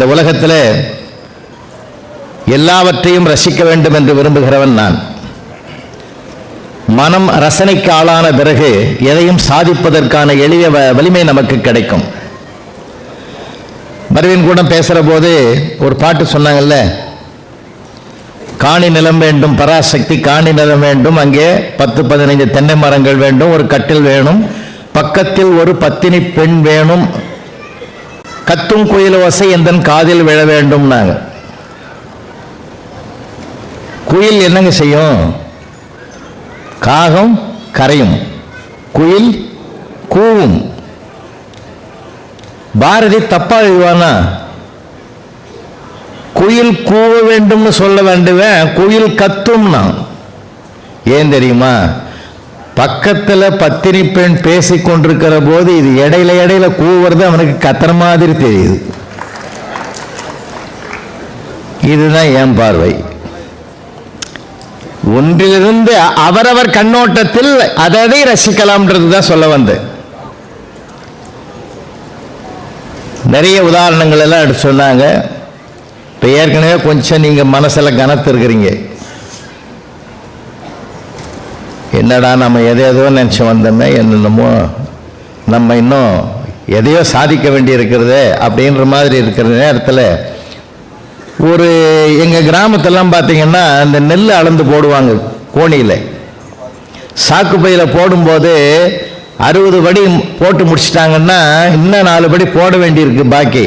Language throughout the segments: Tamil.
இந்த உலகத்தில் எல்லாவற்றையும் ரசிக்க வேண்டும் என்று விரும்புகிறவன் நான். மனம் ரசனைக்கு ஆளான பிறகு எதையும் சாதிப்பதற்கான எளிய வலிமை நமக்கு கிடைக்கும். மருவின் கூட பேசுகிற போது ஒரு பாட்டு சொன்னாங்கல்ல காணி நிலம் வேண்டும் பராசக்தி காணி நிலம் வேண்டும் அங்கே பத்து பதினைந்து தென்னை மரங்கள் வேண்டும் ஒரு கட்டில் வேணும் பக்கத்தில் ஒரு பத்தினி பெண் வேணும் கத்தும் குயில் ஓசை எந்தன் காதில் விழ வேண்டும்னாங்க. குயில் என்னங்க செய்யும்? காகம் கரையும். குயில் கூவும். பாரதி தப்பா எழுதுவானா? குயில் கூவ வேண்டும்னு சொல்ல வேண்டுவேன் குயில் கத்தும்னா. ஏன் தெரியுமா? பக்கத்தில் பத்தினி பெண் பேசி கொண்டிருக்கிற போது இது இடையில இடையில கூவுறது அவனுக்கு கத்துற மாதிரி தெரியுது. இதுதான் என் பார்வை. ஒன்றிலிருந்து அவரவர் கண்ணோட்டத்தில் அதை ரசிக்கலாம்ன்றது தான் சொல்ல வந்தேன். நிறைய உதாரணங்கள் எல்லாம் எடுத்து சொன்னாங்க. இப்போ ஏற்கனவே கொஞ்சம் நீங்கள் மனசில் கனத்து இருக்கிறீங்க என்னடா நம்ம எதை எதோ நினச்சி வந்தோமே என்னென்னமோ நம்ம இன்னும் எதையோ சாதிக்க வேண்டி இருக்கிறது அப்படின்ற மாதிரி இருக்கிற நேரத்தில் ஒரு எங்கள் கிராமத்தெல்லாம் பார்த்தீங்கன்னா இந்த நெல் அளந்து போடுவாங்க கோணியில். சாக்கு பையில் போடும்போது அறுபது படி போட்டு முடிச்சிட்டாங்கன்னா இன்னும் நாலு படி போட வேண்டியிருக்கு பாக்கி.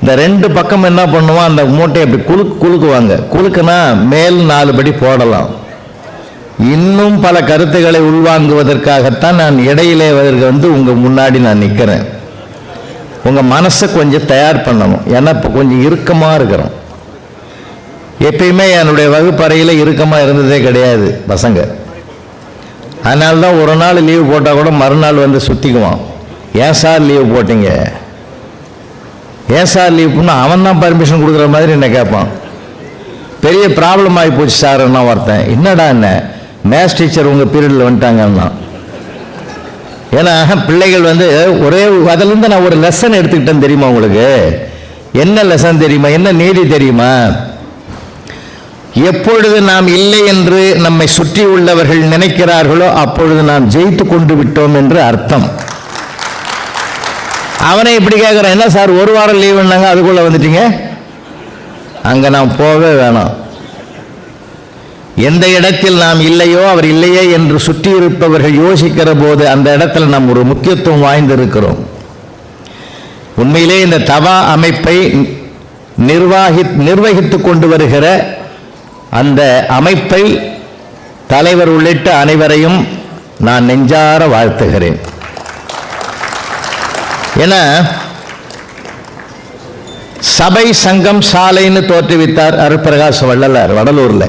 இந்த ரெண்டு பக்கம் என்ன பண்ணுவோம் அந்த மூட்டையை அப்படி குலுக்கு குலுக்குவாங்க. குலுக்குனா மேல் நாலு படி போடலாம். இன்னும் பல கருத்துக்களை உள்வாங்குவதற்காகத்தான் நான் இடையிலே வந்து உங்கள் முன்னாடி நான் நிற்கிறேன் உங்கள் மனசை கொஞ்சம் தயார் பண்ணணும். ஏன்னா இப்போ கொஞ்சம் இறுக்கமாக இருக்கிறோம். எப்பயுமே என்னுடைய வகுப்பறையில் இறுக்கமாக இருந்ததே கிடையாது பசங்க. அதனால தான் ஒரு நாள் லீவு போட்டால் கூட மறுநாள் வந்து சுற்றிக்குவான் ஏன் சார் லீவு போட்டீங்க? ஏன் சார் லீவ் பண்ணால் அவன் தான் பர்மிஷன் கொடுக்குற மாதிரி என்ன கேட்பான்? பெரிய ப்ராப்ளம் ஆகி போச்சு சார் நான் ஒருத்தன் என்னடா என்ன? மேத்ஸ் டீச்சர் உங்கள் பீரியடில் வந்துட்டாங்கன்னா. ஏன்னா பிள்ளைகள் வந்து ஒரே அதிலிருந்து நான் ஒரு லெசன் எடுத்துக்கிட்டேன் தெரியுமா உங்களுக்கு? என்ன லெசன் தெரியுமா? என்ன நீதி தெரியுமா? எப்பொழுது நாம் இல்லை என்று நம்மை சுற்றி உள்ளவர்கள் நினைக்கிறார்களோ அப்பொழுது நாம் ஜெயித்து கொண்டு விட்டோம் என்று அர்த்தம். அவனை இப்படி கேட்குறான் என்ன சார் ஒரு வாரம் லீவுன்னாங்க அதுக்குள்ளே வந்துட்டீங்க? அங்கே நாம் போகவே வேணாம். எந்த இடத்தில் நாம் இல்லையோ அவர் இல்லையே என்று சுற்றி இருப்பவர்கள் யோசிக்கிற போது அந்த இடத்துல நாம் ஒரு முக்கியத்துவம் வாய்ந்திருக்கிறோம். உண்மையிலே இந்த தவா அமைப்பை நிர்வாகி நிர்வகித்து கொண்டு வருகிற அந்த அமைப்பை தலைவர் உள்ளிட்ட அனைவரையும் நான் நெஞ்சார வாழ்த்துகிறேன். ஏன்னா சபை சங்கம் சாலைன்னு தோற்றுவித்தார் அருப்பிரகாஷ் வள்ளலார் வடலூரில்.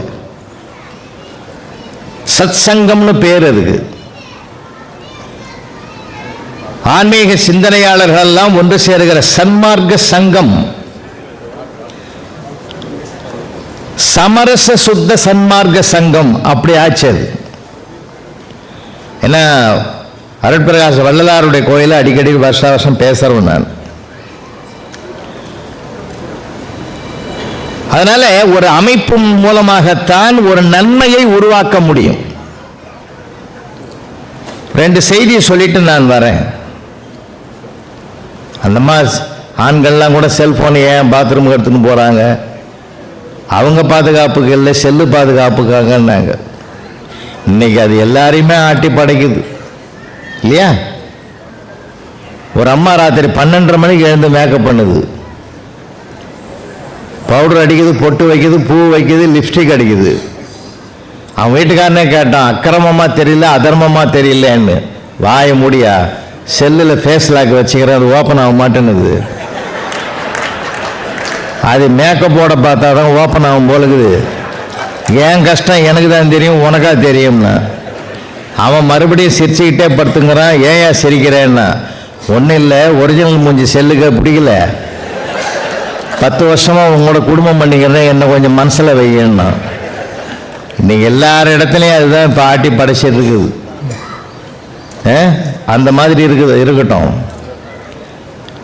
சத் சங்கம்னு பேர் இருக்கு ஆன்மீக சிந்தனையாளர்கள் எல்லாம் ஒன்று சேருகிற சன்மார்க்க சங்கம். சமரச சுத்த சன்மார்க்க சங்கம். அப்படி ஆச்சு அது. ஏன்னா அருட்பிரகாச வள்ளலாருடைய கோயில அடிக்கடி வருஷ வருஷம் பேசுறவன் நான். அதனால ஒரு அமைப்பு மூலமாகத்தான் ஒரு நன்மையை உருவாக்க முடியும். ரெண்டு செய்தியை சொல்லிட்டு நான் வரேன். அந்த மாதிரி ஆண்கள்லாம் கூட செல்ஃபோனை ஏன் பாத்ரூம் எடுத்துன்னு போகிறாங்க அவங்க பாதுகாப்புக்கு இல்லை செல்லு பாதுகாப்புக்காகன்னாங்க. இன்னைக்கு அது எல்லாரையுமே ஆட்டி படைக்குது. இல்லையா? ஒரு அம்மா ராத்திரி பன்னெண்டரை மணிக்கு எழுந்து மேக்கப் பண்ணுது. பவுடர் அடிக்குது பொட்டு வைக்குது பூ வைக்குது லிப்ஸ்டிக் அடிக்குது. அவன் வீட்டுக்காரனே கேட்டான் அக்கிரமமாக தெரியல அதர்மமாக தெரியலன்னு. வாய முடியா செல்லில் ஃபேஸ் லாக் வச்சுக்கிறேன் அது ஓப்பன் ஆக மாட்டேன்னுது. அது மேக்கப்போட பார்த்தா தான் ஓப்பன் ஆகும் போலுக்குது ஏன் கஷ்டம்? எனக்கு தான் தெரியும் உனக்கா தெரியும்னா. அவன் மறுபடியும் சிரிச்சுக்கிட்டே படுத்துங்கிறான் ஏன் சிரிக்கிறேன்னா? ஒன்றும் இல்லை ஒரிஜினல் மூஞ்சி செல்லுக்கு பிடிக்கல. பத்து வருஷமாக உங்களோட குடும்பம் பண்ணிக்கிறேன் என்னை கொஞ்சம் மனசில் வையன்னா. இன்னைக்கு எல்லார் இடத்துலையும் அதுதான் இப்போ ஆட்டி படைச்சிட்டு இருக்குது. ஆ? அந்த மாதிரி இருக்குது இருக்கட்டும்.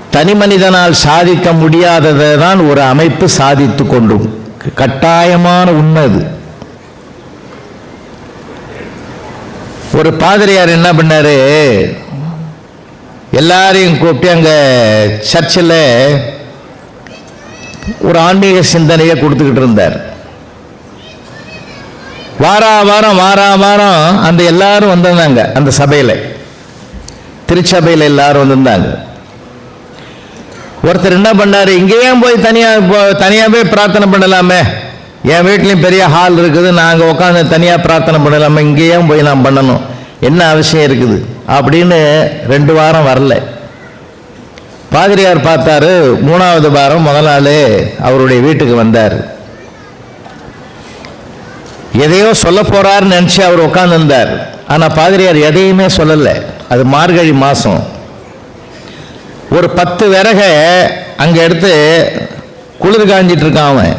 தனி மனிதனால் சாதிக்க முடியாததை தான் ஒரு அமைப்பு சாதித்து கொண்டும். கட்டாயமான உண்மை அது. ஒரு பாதிரியார் என்ன பண்ணாரு? எல்லாரையும் கூப்பிட்டு அங்கே சர்ச்சில் ஒரு ஆன்மீக சிந்தனையை கொடுத்துக்கிட்டு இருந்தார். வாரா வாரம் வாரா வாரம் அந்த எல்லாரும் வந்திருந்தாங்க அந்த சபையில். திருச்சபையில் எல்லாரும் வந்திருந்தாங்க. ஒருத்தர் என்ன பண்ணார்? இங்கேயே போய் தனியாக தனியாகவே பிரார்த்தனை பண்ணலாமே. என் வீட்லேயும் பெரிய ஹால் இருக்குது நாங்கள் உட்காந்து தனியாக பிரார்த்தனை பண்ணலாமே இங்கேயே போய் நான் பண்ணணும். என்ன அவசியம் இருக்குது? அப்படின்னு ரெண்டு வாரம் வரல. பாதிரியார் பார்த்தாரு மூணாவது வாரம் முதல் நாள் அவருடைய வீட்டுக்கு வந்தார். எதையோ சொல்ல போறாருன்னு நினச்சி அவர் உட்காந்துருந்தார் ஆனால் பாதிரியார் எதையுமே சொல்லலை. அது மார்கழி மாதம் ஒரு பத்து விறகை அங்கே எடுத்து குளிர் காஞ்சிட்டு இருக்கான் அவன்.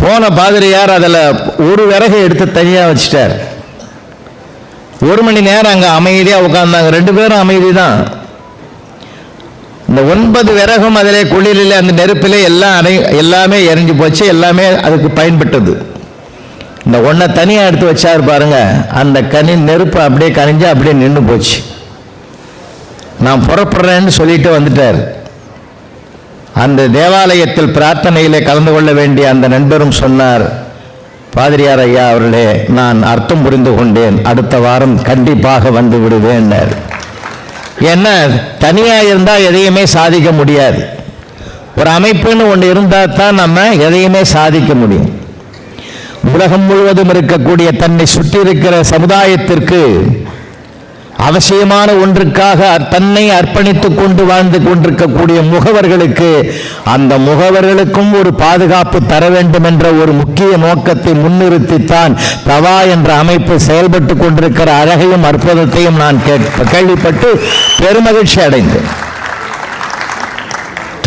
போன பாதிரியார் அதில் ஒரு விறகு எடுத்து தனியாக வச்சிட்டார். ஒரு மணி நேரம் அங்கே அமைதியாக உட்காந்தாங்க ரெண்டு பேரும் அமைதி தான் இந்த ஒன்பது விறகும் அதிலே குளிரில் அந்த நெருப்பிலே எல்லாம் அணை எல்லாமே எரிஞ்சு போச்சு. எல்லாமே அதுக்கு பயன்பட்டது. இந்த ஒன்றை தனியாக எடுத்து வச்சாரு பாருங்க. அந்த கனி நெருப்பு அப்படியே கனிஞ்சு அப்படியே நின்று போச்சு. நான் புறப்படுறேன்னு சொல்லிட்டு வந்துட்டார். அந்த தேவாலயத்தில் பிரார்த்தனையிலே கலந்து கொள்ள வேண்டிய அந்த நண்பரும் சொன்னார் பாதிரியார் ஐயா அவர்களே நான் அர்த்தம் புரிந்து கொண்டேன். அடுத்த வாரம் கண்டிப்பாக வந்து விடுவேன் ஏன்னா தனியாக இருந்தால் எதையுமே சாதிக்க முடியாது. ஒரு அமைப்புன்னு ஒன்று இருந்தால் தான் நம்ம எதையுமே சாதிக்க முடியும். உலகம் முழுவதும் இருக்கக்கூடிய தன்னை சுற்றி இருக்கிற சமுதாயத்திற்கு அவசியமான ஒன்றுக்காக தன்னை அர்ப்பணித்துக் கொண்டு வாழ்ந்து கொண்டிருக்கக்கூடிய முகவர்களுக்கு அந்த முகவர்களுக்கும் ஒரு பாதுகாப்பு தர வேண்டும் என்ற ஒரு முக்கிய நோக்கத்தை முன்னிறுத்தித்தான் தவா என்ற அமைப்பு செயல்பட்டு கொண்டிருக்கிற அழகையும் அற்புதத்தையும் நான் கேள்விப்பட்டு பெருமகிழ்ச்சி அடைந்தேன்.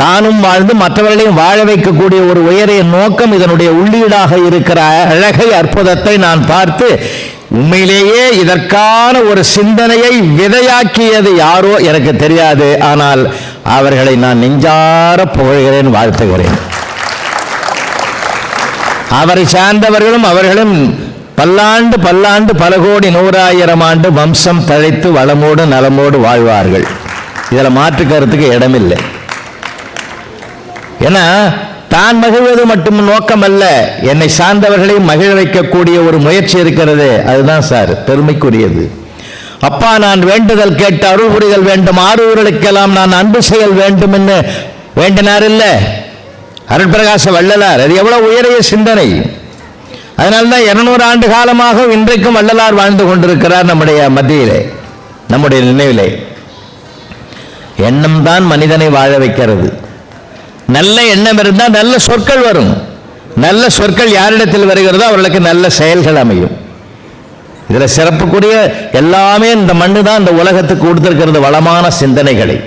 தானும் வாழ்ந்து மற்றவர்களையும் வாழ வைக்கக்கூடிய ஒரு உயரிய நோக்கம் இதனுடைய உள்ளீடாக இருக்கிற அழகை அற்புதத்தை நான் பார்த்து உண்மையிலேயே இதற்கான ஒரு சிந்தனையை விதையாக்கியது யாரோ எனக்கு தெரியாது. ஆனால் அவர்களை நான் நெஞ்சார புகழ்கிறேன் வாழ்த்துகிறேன். அவரை சார்ந்தவர்களும் அவர்களும் பல்லாண்டு பல்லாண்டு பல கோடி நூறாயிரம் ஆண்டு வம்சம் தழைத்து வளமோடு நலமோடு வாழ்வார்கள். இதில் மாற்று கருத்துக்கு இடமில்லை. ஏன்னா தான் மகிழ்வது மட்டும் நோக்கம் அல்ல என்னை சார்ந்தவர்களை மகிழ வைக்கக்கூடிய ஒரு முயற்சி இருக்கிறது. அதுதான் சார் பெருமைக்குரியது. அப்பா நான் வேண்டுதல் கேட்டு அருள் புரிதல் வேண்டும் ஆறுவர்களுக்கெல்லாம் நான் அன்பு செயல் வேண்டும் என்று வேண்டினார் இல்லை. அருட்பிரகாச வள்ளலார் அது எவ்வளவு உயரிய சிந்தனை. அதனால்தான் இருநூறு ஆண்டு காலமாக இன்றைக்கும் வள்ளலார் வாழ்ந்து கொண்டிருக்கிறார் நம்முடைய மத்தியிலே நம்முடைய நினைவிலே. எண்ணம் தான் மனிதனை வாழ வைக்கிறது. நல்ல எண்ணம் இருந்தால் நல்ல சொற்கள் வரும். நல்ல சொற்கள் யாரிடத்தில் வருகிறதோ அவர்களுக்கு நல்ல செயல்கள் அமையும். இதில் சிறப்புக்குரிய எல்லாமே இந்த மண்ணு தான் இந்த உலகத்துக்கு கொடுத்திருக்கிறது வளமான சிந்தனைகளை.